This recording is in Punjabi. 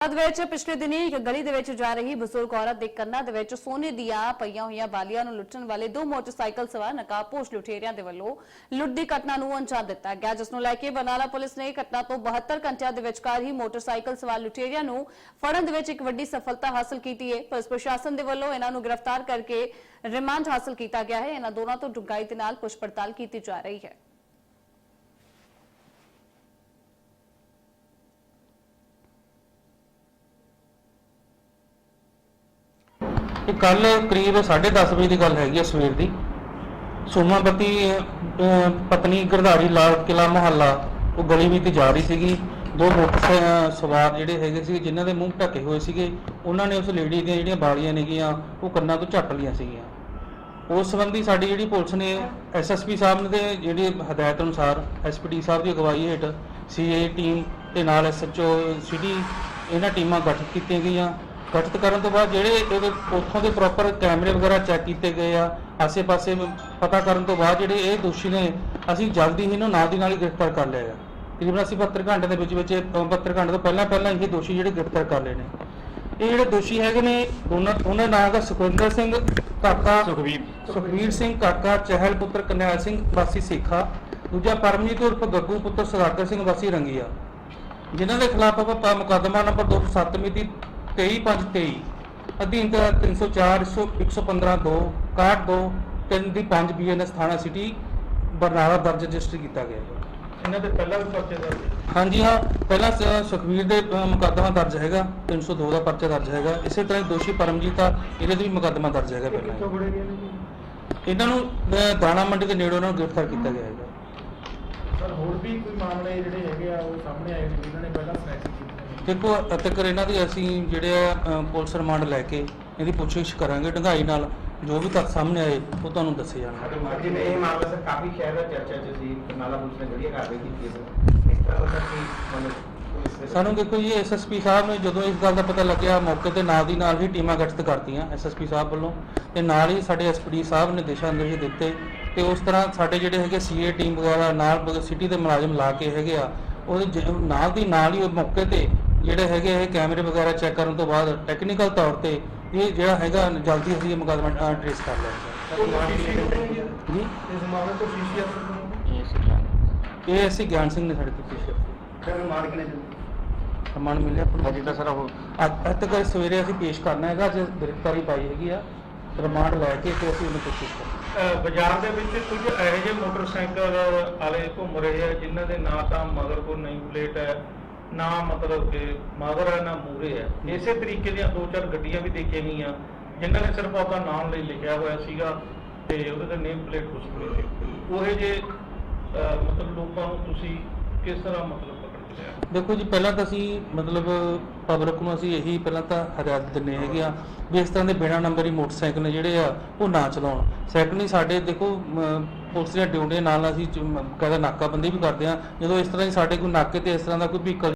ਬਾਅਦ ਵਿੱਚ ਪਿਛਲੇ ਦਿਨੀ ਇੱਕ ਗਲੀ ਦੇ ਵਿੱਚ ਜਾ ਰਹੀ ਬਜ਼ੁਰਗ ਔਰਤ ਦੇ ਕੰਨਾਂ ਦੇ ਵਿੱਚ ਸੋਨੇ ਦੀਆਂ ਪਈਆਂ ਹੋਈਆਂ ਬਾਲੀਆਂ ਨੂੰ ਲੁੱਟਣ ਵਾਲੇ ਦੋ ਮੋਟਰਸਾਈਕਲ ਸਵਾਰ ਨਕਾਬਪੋਸ਼ ਲੁਟੇਰਿਆਂ ਦੇ ਵੱਲੋਂ ਲੁੱਟ ਦੀ ਘਟਨਾ ਨੂੰ ਅੰਜਾਮ ਦਿੱਤਾ ਗਿਆ, ਜਿਸ ਨੂੰ ਲੈ ਕੇ ਬਨਾਲਾ ਪੁਲਿਸ ਨੇ ਘਟਨਾ ਤੋਂ 72 ਘੰਟਿਆਂ ਦੇ ਵਿਚਕਾਰ ਹੀ ਮੋਟਰਸਾਈਕਲ ਸਵਾਰ ਲੁਟੇਰਿਆਂ ਨੂੰ ਫੜਨ ਦੇ ਵਿੱਚ ਇੱਕ ਵੱਡੀ ਸਫਲਤਾ ਹਾਸਲ ਕੀਤੀ ਹੈ। ਪੁਲਿਸ ਪ੍ਰਸ਼ਾਸਨ ਦੇ ਵੱਲੋਂ ਇਹਨਾਂ ਨੂੰ ਗ੍ਰਿਫਤਾਰ ਕਰਕੇ ਰਿਮਾਂਡ ਹਾਸਲ ਕੀਤਾ ਗਿਆ ਹੈ। ਇਹਨਾਂ ਦੋਨਾਂ ਤੋਂ ਡੂੰਘਾਈ ਦੇ ਨਾਲ ਪੁੱਛ ਪੜਤਾਲ ਕੀਤੀ ਜਾ ਰਹੀ ਹੈ। ਇਹ ਕੱਲ ਕਰੀਬ 10:30 ਵਜੇ ਦੀ ਗੱਲ ਹੈਗੀ ਆ ਸਵੇਰ ਦੀ। ਸੋਮਾਪਤੀ ਪਤਨੀ ਗਰਧਾਰੀ ਲਾਲ ਕਿਲਾ ਮੁਹੱਲਾ, ਉਹ ਗਲੀ ਵਿੱਚ ਜਾ ਰਹੀ ਸੀਗੀ। ਦੋ ਮੋਟਰਸਾਈਕਲ, ਸਵਾਰ ਜਿਹੜੇ ਹੈਗੇ ਸੀ ਜਿਨ੍ਹਾਂ ਦੇ ਮੂੰਹ ਢੱਕੇ ਹੋਏ ਸੀਗੇ, ਉਹਨਾਂ ਨੇ ਉਸ ਲੇਡੀ ਦੀਆਂ ਜਿਹੜੀਆਂ ਬਾਲੀਆਂ ਨੇਗੀਆਂ, ਉਹ ਕੰਨਾਂ ਤੋਂ ਝੱਟ ਲਈਆਂ ਸੀਗੀਆਂ। ਉਸ ਸੰਬੰਧੀ ਸਾਡੀ ਜਿਹੜੀ ਪੁਲਿਸ ਨੇ ਐਸਐਸਪੀ ਸਾਹਿਬ ਨੇ ਦੇ ਜਿਹੜੀ ਹਦਾਇਤ ਅਨੁਸਾਰ ਐਸਪੀਡੀ ਸਾਹਿਬ ਦੀ ਅਗਵਾਈ ਹੇਠ ਸੀਏ ਟੀਮ ਤੇ ਨਾਲ ਐਸਐਚਓ ਸਿਟੀ, ਇਹਨਾਂ ਟੀਮਾਂ ਗਠਿਤ ਕੀਤੀਆਂ ਗਈਆਂ। ਗਠਿਤ ਕਰਨ ਤੋਂ ਬਾਅਦ ਜਿਹੜੇ ਇਹਦੇ ਉੱਥੋਂ ਦੇ ਪ੍ਰੋਪਰ ਕੈਮਰੇ ਵਗੈਰਾ ਚੈੱਕ ਕੀਤੇ ਗਏ ਆ ਆਸੇ-ਪਾਸੇ ਪਤਾ ਕਰਨ ਤੋਂ ਬਾਅਦ ਜਿਹੜੇ ਇਹ ਦੋਸ਼ੀ ਨੇ ਅਸੀਂ ਜਲਦੀ ਹੀ ਇਹਨੂੰ ਨਾਲ ਦੀ ਨਾਲ ਹੀ ਗ੍ਰਿਫਤਾਰ ਕਰ ਲਿਆ ਹੈ ਤਕਰੀਬਨ ਅਸੀਂ 72 ਘੰਟੇ ਦੇ ਵਿੱਚ ਵਿੱਚ ਇਹ 72 ਘੰਟੇ ਤੋਂ ਪਹਿਲਾਂ ਪਹਿਲਾਂ ਇਹ ਦੋਸ਼ੀ ਜਿਹੜੇ ਗ੍ਰਿਫਤਾਰ ਕਰ ਲਏ ਨੇ। ਇਹ ਜਿਹੜੇ ਦੋਸ਼ੀ ਹੈਗੇ ਨੇ ਉਹਨਾਂ ਉਹਨਾਂ ਦਾ ਨਾਮ ਦਾ ਸੁਖਵਿੰਦਰ ਸਿੰਘ ਕਾਕਾ ਸੁਖਵੀਰ। ਸੁਖਵੀਰ ਸਿੰਘ ਕਾਕਾ ਚਹਿਲ ਪੁੱਤਰ ਕਨਿਆਲ ਸਿੰਘ ਵਾਸੀ ਸੇਖਾ ਦੂਜਾ ਪਰਮਜੀਤ ਉਰਫ ਗੱਗੂ ਪੁੱਤਰ ਸਦਾਗਰ ਸਿੰਘ ਵਾਸੀ ਰੰਗੀਆ। ਜਿਨ੍ਹਾਂ ਦੇ ਖਿਲਾਫ ਆਪਾਂ ਮੁਕੱਦਮਾ ਨੰਬਰ 207 ਮਿਤੀ 23523 ਅਧੀਨ ਤਹਿਤ 304 115 2 61 2 3 ਦੀ 5 ਬੀਐਨਐਸ ਥਾਣਾ ਸਿਟੀ ਬਰਨਾਲਾ ਦਰਜ ਰਜਿਸਟਰ ਕੀਤਾ ਗਿਆ ਹੈ। ਇਹਨਾਂ ਦੇ ਪਹਿਲਾਂ ਵੀ ਪਰਚੇ ਦਰਜ ਹਾਂਜੀ ਹਾਂ ਪਹਿਲਾਂ ਸੁਖਵੀਰ ਦੇ ਮੁਕੱਦਮਾ ਦਰਜ ਹੈਗਾ 302 ਦਾ ਪਰਚਾ ਦਰਜ ਹੈਗਾ ਇਸੇ ਤਰ੍ਹਾਂ ਦੋਸ਼ੀ ਪਰਮਜੀਤ ਆ ਇਹਦੇ ਤੇ ਵੀ ਮੁਕੱਦਮਾ ਦਰਜ ਹੈਗਾ ਪਹਿਲਾਂ ਇਹਨਾਂ ਨੂੰ ਦਾਣਾ ਮੰਡੀ ਦੇ ਨੇੜੇ ਉਹਨਾਂ ਨੂੰ ਗ੍ਰਿਫਤਾਰ ਕੀਤਾ ਗਿਆ ਹੈਗਾ। ਸਰ ਹੋਰ ਵੀ ਕੋਈ ਮਾਮਲੇ ਜਿਹੜੇ ਹੈਗੇ ਆ ਉਹ ਸਾਹਮਣੇ ਆਏ ਨੇ ਜਿਨ੍ਹਾਂ ਨੇ ਪਹਿਲਾਂ ਸਨੈਚਿੰਗ ਕੀਤੀ ਦੇਖੋ ਅਤੇਕਰ ਇਹਨਾਂ ਦੀ ਅਸੀਂ ਜਿਹੜੇ ਆ ਪੁਲਿਸ ਰਿਮਾਂਡ ਲੈ ਕੇ ਇਹਦੀ ਪੁੱਛਗਿੱਛ ਕਰਾਂਗੇ ਢੰਗਾਈ ਨਾਲ ਜੋ ਵੀ ਤੱਥ ਸਾਹਮਣੇ ਆਏ ਉਹ ਤੁਹਾਨੂੰ ਦੱਸੇ ਜਾਣਗੇ। ਜਿਵੇਂ ਇਹ ਮਾਮਲਾ ਸਰ ਕਾਫੀ ਸ਼ਹਿਰ ਦਾ ਚਰਚਾ ਚ ਸੀ ਬਰਨਾਲਾ ਪੁਲਿਸ ਨੇ ਜਿਹੜੀ ਕਾਰਵਾਈ ਕੀਤੀ ਹੈ ਸਰ। ਇਸ ਤਰ੍ਹਾਂ ਦਾ ਕੀ ਮਤਲਬ ਪੁਲਿਸ ਦੇ- ਸਾਨੂੰ ਦੇਖੋ ਜੀ ਐਸਐਸਪੀ ਸਾਹਿਬ ਨੇ ਜਦੋਂ ਇਸ ਗੱਲ ਦਾ ਪਤਾ ਲੱਗਿਆ ਮੌਕੇ ਤੇ ਨਾਲ ਦੀ ਨਾਲ ਹੀ ਟੀਮਾਂ ਗਠਿਤ ਕਰਤੀਆਂ ਐਸਐਸਪੀ ਸਾਹਿਬ ਵੱਲੋਂ। ਤੇ ਨਾਲ ਹੀ ਸਾਡੇ ਐਸਪੀਡੀ ਸਾਹਿਬ ਨੇ ਦਿਸ਼ਾ ਨਿਰਦੇਸ਼ ਦਿੱਤੇ ਤੇ ਉਸ ਤਰ੍ਹਾਂ ਸਾਡੇ ਜਿਹੜੇ ਹੈਗੇ ਸੀਏ ਟੀਮ ਵਗੈਰਾ ਨਾਲ ਸਿਟੀ ਦੇ ਮੁਲਾਜ਼ਮ ਲਾ ਕੇ ਹੈਗੇ ਆ ਉਹਦੇ ਜ- ਨਾਲ ਦੀ ਨਾਲ ਹੀ ਉਹ ਮੌਕੇ ਤੇ ਜਿਹੜੇ ਹੈਗੇ ਇਹ ਕੈਮਰੇ ਵਗੈਰਾ ਚੈੱਕ ਕਰਨ ਤੋਂ ਬਾਅਦ ਟੈਕਨੀਕਲ ਤੌਰ ਤੇ ਇਹ ਜਿਹੜਾ ਹੈਗਾ ਜਲਦੀ ਅਸੀਂ ਇਹ ਮੁਕੱਦਮਾ ਟ੍ਰੇਸ ਕਰ ਲਿਆ ਜੀ। ਇਸ ਮਾਮਲੇ ਤੋਂ ਸ਼ੀਸ਼ੀ ਅਫਸਰ ਇਹ ਅਸੀਂ ਗਿਆਨ ਸਿੰਘ ਨੇ ਸਾਡੇ ਤੋਂ ਪੁੱਛਿਆ। ਫਿਰ ਮਾਰ ਕੇ ਨੇ ਸਮਾਨ ਮਿਲਿਆ ਆਪਾਂ ਨੂੰ। ਅਜੇ ਤਾਂ ਸਰ ਉਹ ਅੱਜ ਅੱਜ ਤੱਕ ਸਵੇਰੇ ਅਸੀਂ ਪੇਸ਼ ਕਰਨਾ ਹੈਗਾ ਅੱਜ ਗ੍ਰਿਫਤਾਰੀ ਪਾਈ ਹੈਗੀ ਆ। ਰਿਮਾਂਡ ਲੈ ਕੇ ਤੇ ਅਸੀਂ ਉਹਨੂੰ ਕੋਸ਼ਿਸ਼ ਕਰਾਂਗੇ ਬਾਜ਼ਾਰ ਦੇ ਵਿੱਚ ਕੁਝ ਇਹੋ ਜਿਹੇ ਮੋਟਰਸਾਈਕਲ ਵਾਲੇ ਘੁੰਮ ਰਹੇ ਆ ਜਿਨ੍ਹਾਂ ਦੇ ਨਾ ਤਾਂ ਮਗਰ ਨੰਬਰ ਪਲੇਟ ਹੈ। ਨਾ ਮਤਲਬ ਕਿ ਮਗਰ ਹੈ ਨਾ ਮੂਰੇ ਹੈ। ਇਸੇ ਤਰੀਕੇ ਦੀਆਂ ਦੋ ਚਾਰ ਗੱਡੀਆਂ ਵੀ ਦੇਖੀਆਂ ਗਈਆਂ ਜਿਨ੍ਹਾਂ ਨੇ ਸਿਰਫ ਆਪਦਾ ਨਾਮ ਲਈ ਲਿਖਿਆ ਹੋਇਆ ਸੀਗਾ ਤੇ ਉਹਦੇ ਤੇ ਨੇਮ ਪਲੇਟ ਕੁਛ ਨਹੀਂ ਸੀ। ਉਹ ਜੇ ਮਤਲਬ ਲੋਕਾਂ ਨੂੰ ਤੁਸੀਂ ਕਿਸ ਤਰ੍ਹਾਂ ਮਤਲਬ ਦੇਖੋ ਜੀ, ਪਹਿਲਾਂ ਤਾਂ ਅਸੀਂ ਮਤਲਬ ਪਬਲਿਕ ਨੂੰ ਅਸੀਂ ਇਹੀ ਪਹਿਲਾਂ ਤਾਂ ਹਦਾਇਤ ਦਿੰਨੇ ਹੈਗੇ ਆ ਵੀ ਇਸ ਤਰ੍ਹਾਂ ਦੇ ਬਿਨਾਂ ਨੰਬਰ ਹੀ ਮੋਟਰਸਾਈਕਲ ਨੇ ਜਿਹੜੇ ਆ, ਉਹ ਨਾ ਚਲਾਉਣ। ਸੈਕੰਡਲੀ ਸਾਡੇ ਦੇਖੋ ਪੁਲਿਸ ਦੀਆਂ ਡਿਊਟੀਆਂ ਨਾਲ ਅਸੀਂ ਜ- ਕਹਿੰਦਾ ਨਾਕਾਬੰਦੀ ਵੀ ਕਰਦੇ ਆ। ਜਦੋਂ ਇਸ ਤਰ੍ਹਾਂ ਦੀ ਸਾਡੇ ਕੋਈ ਨਾਕੇ ਤੇ ਇਸ ਤਰ੍ਹਾਂ ਦਾ ਕੋਈ ਵਹੀਕਲ